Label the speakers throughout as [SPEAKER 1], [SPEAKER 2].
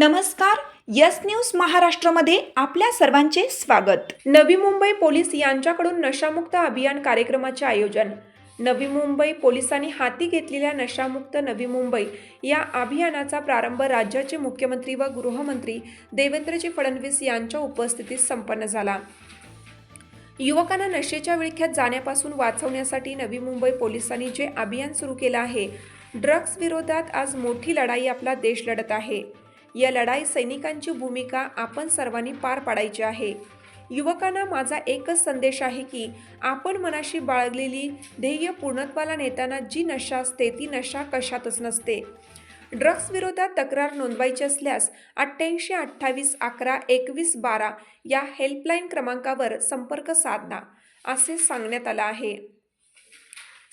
[SPEAKER 1] नमस्कार yes news महाराष्ट्रमध्ये आपल्या सर्वांचे स्वागत. नवी मुंबई पोलीस यांच्याकडून नशामुक्त अभियान कार्यक्रमाचे आयोजन. नवी मुंबई पोलिसांनी हाती घेतलेल्या नशामुक्त नवी मुंबई या अभियानाचा प्रारंभ राज्याचे मुख्यमंत्री व गृहमंत्री देवेंद्रजी फडणवीस यांच्या उपस्थितीत संपन्न झाला. युवकांना नशेच्या विळख्यात जाण्यापासून वाचवण्यासाठी नवी मुंबई पोलिसांनी जे अभियान सुरू केलं आहे ड्रग्ज विरोधात आज मोठी लढाई आपला देश लढत आहे. या लढाई सैनिकांची भूमिका आपण सर्वांनी पार पाडायची आहे. युवकांना माझा एकच संदेश आहे की आपण मनाशी बाळगलेली ध्येय पूर्णत्वाला नेताना जी नशा असते ती नशा कशातच नसते. ड्रग्स विरोधात तक्रार नोंदवायची असल्यास अठ्ठ्याऐंशी अठ्ठावीस अकरा एकवीस बारा या हेल्पलाईन क्रमांकावर संपर्क साधना असे सांगण्यात आलं आहे.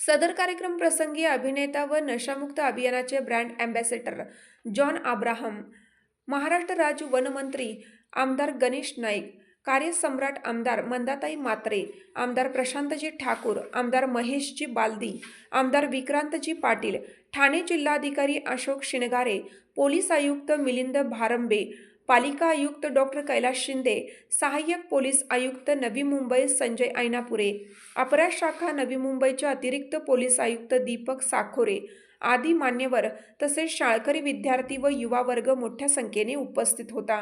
[SPEAKER 1] सदर कार्यक्रम प्रसंगी अभिनेता व नशामुक्त अभियानाचे brand ambassador John Abraham Maharashtra राज्य वनमंत्री आमदार गणेश नाईक कार्यसम्राट आमदार मंदाताई मात्रे आमदार प्रशांतजी ठाकूर आमदार महेशजी बालदी आमदार विक्रांतजी पाटील ठाणे जिल्हाधिकारी अशोक शिणगारे पोलीस आयुक्त मिलिंद भारंबे पालिका आयुक्त डॉक्टर कैलास शिंदे सहाय्यक पोलीस आयुक्त नवी मुंबई संजय ऐनापुरे अपराध शाखा नवी मुंबईचे अतिरिक्त पोलीस आयुक्त दीपक साखोरे आदी मान्यवर तसेच शाळकरी विद्यार्थी व युवा वर्ग मोठ्या संख्येने उपस्थित होता.